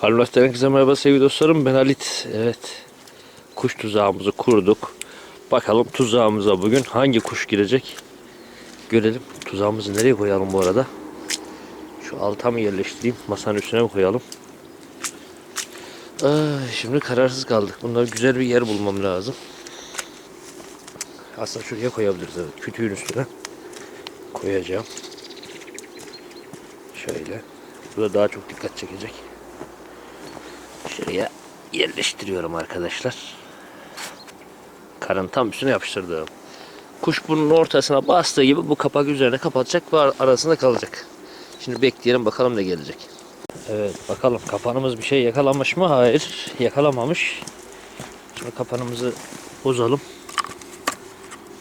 Farmlak'tan herkese merhaba sevgili dostlarım. Ben Halit. Evet. Kuş tuzağımızı kurduk. Bakalım tuzağımıza bugün hangi kuş girecek? Görelim. Tuzağımızı nereye koyalım bu arada? Şu alta mı yerleştireyim? Masanın üstüne mi koyalım? Ay, şimdi kararsız kaldık. Bunları güzel bir yer bulmam lazım. Aslında şuraya koyabiliriz. Evet. Kütüğün üstüne koyacağım. Şöyle. Burada daha çok dikkat çekecek. Şuraya yerleştiriyorum arkadaşlar. Karın tam üstüne yapıştırdım. Kuş bunun ortasına bastığı gibi bu kapak üzerine kapatacak ve ar- arasında kalacak. Şimdi bekleyelim bakalım ne gelecek. Evet bakalım kapanımız bir şey yakalamış mı? Hayır yakalamamış. Şimdi kapanımızı bozalım.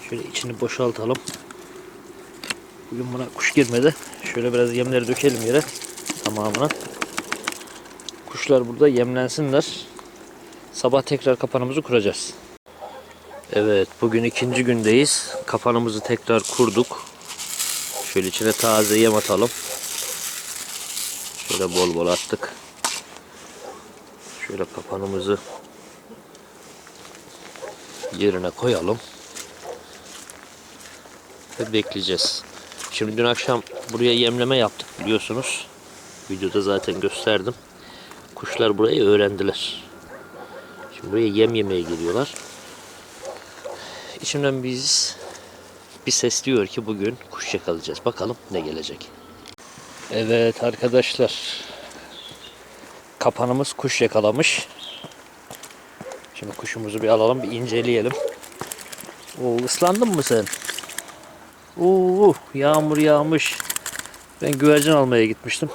Şöyle içini boşaltalım. Bugün buna kuş girmedi. Şöyle biraz yemleri dökelim yere tamamına. Kuşlar burada yemlensinler. Sabah tekrar kapanımızı kuracağız. Evet bugün ikinci gündeyiz. Kapanımızı tekrar kurduk. Şöyle içine taze yem atalım. Şöyle bol bol attık. Şöyle kapanımızı yerine koyalım. Ve bekleyeceğiz. Şimdi dün akşam buraya yemleme yaptık biliyorsunuz. Videoda zaten gösterdim. Kuşlar burayı öğrendiler. Şimdi buraya yem yemeye geliyorlar. İçimden biz bir ses diyor ki bugün kuş yakalayacağız. Bakalım ne gelecek. Evet arkadaşlar. Kapanımız kuş yakalamış. Şimdi kuşumuzu bir alalım bir inceleyelim. Oo, ıslandın mı sen? Oo, yağmur yağmış. Ben güvercin almaya gitmiştim.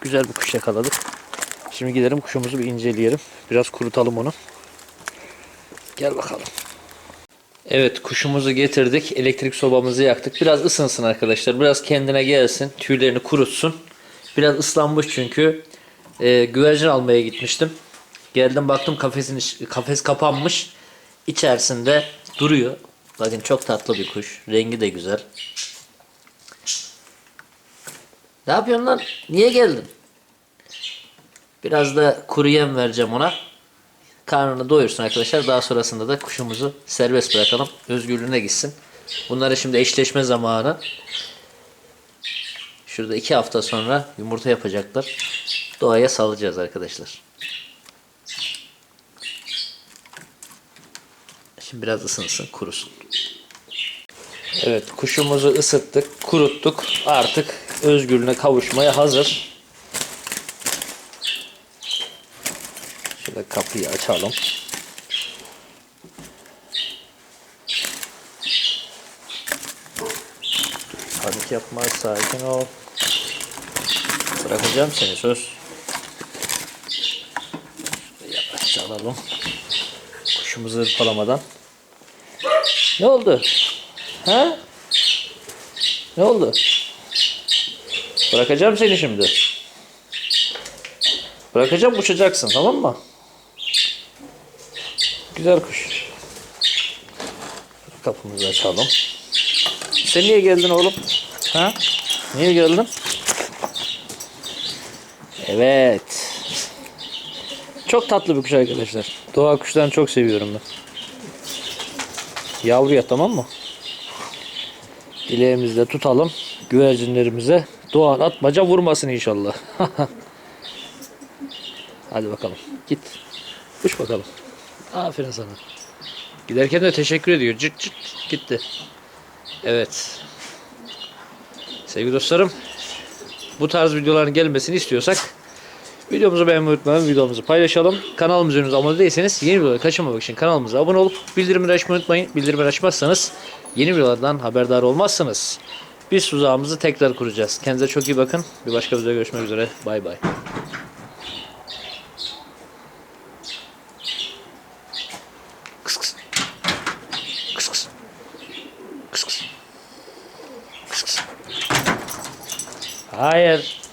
Güzel bir kuş yakaladık. Şimdi gidelim kuşumuzu bir inceleyelim. Biraz kurutalım onu. Gel bakalım. Evet kuşumuzu getirdik. Elektrik sobamızı yaktık. Biraz ısınsın arkadaşlar. Biraz kendine gelsin. Tüylerini kurutsun. Biraz ıslanmış çünkü. Ee, güvercin almaya gitmiştim. Geldim baktım kafesin kafes kapanmış. İçerisinde duruyor. Bakın çok tatlı bir kuş. Rengi de güzel. Ne yapıyorsun lan? Niye geldin? Biraz da kuru yem vereceğim ona. Karnını doyursun arkadaşlar. Daha sonrasında da kuşumuzu serbest bırakalım. Özgürlüğüne gitsin. Bunları şimdi eşleşme zamanı. Şurada iki hafta sonra yumurta yapacaklar. Doğaya salacağız arkadaşlar. Şimdi biraz ısınsın, kurusun. Evet, kuşumuzu ısıttık, kuruttuk. Artık özgürlüğüne kavuşmaya hazır. Şöyle kapıyı açalım. Panik yapma, sakin ol. Bırakacağım seni söz. Yavaşça alalım. Kuşumuzu hırpalamadan. Ne oldu? Ha? Ne oldu? Bırakacağım seni şimdi. Bırakacağım uçacaksın tamam mı? Güzel kuş. Kapımızı açalım. Sen niye geldin oğlum? Ha? Niye geldin? Evet. Çok tatlı bir kuş arkadaşlar. Doğa kuşlarını çok seviyorum ben. Yavruya tamam mı? Dileğimizde tutalım. Güvercinlerimize doğan atmaca vurmasın inşallah. Hadi bakalım. Git. Uç bakalım. Aferin sana. Giderken de teşekkür ediyor. Cırt cırt gitti. Evet. Sevgili dostlarım. Bu tarz videoların gelmesini istiyorsak videomuzu beğenmeyi unutmayın. Videomuzu paylaşalım. Kanalımıza henüz abone değilseniz yeni videoları kaçırmamak için kanalımıza abone olup bildirimleri açmayı unutmayın. Bildirimleri açmazsanız yeni videolardan haberdar olmazsınız. Biz tuzağımızı tekrar kuracağız. Kendinize çok iyi bakın. Bir başka videoda görüşmek üzere. Bay bay. Hayır.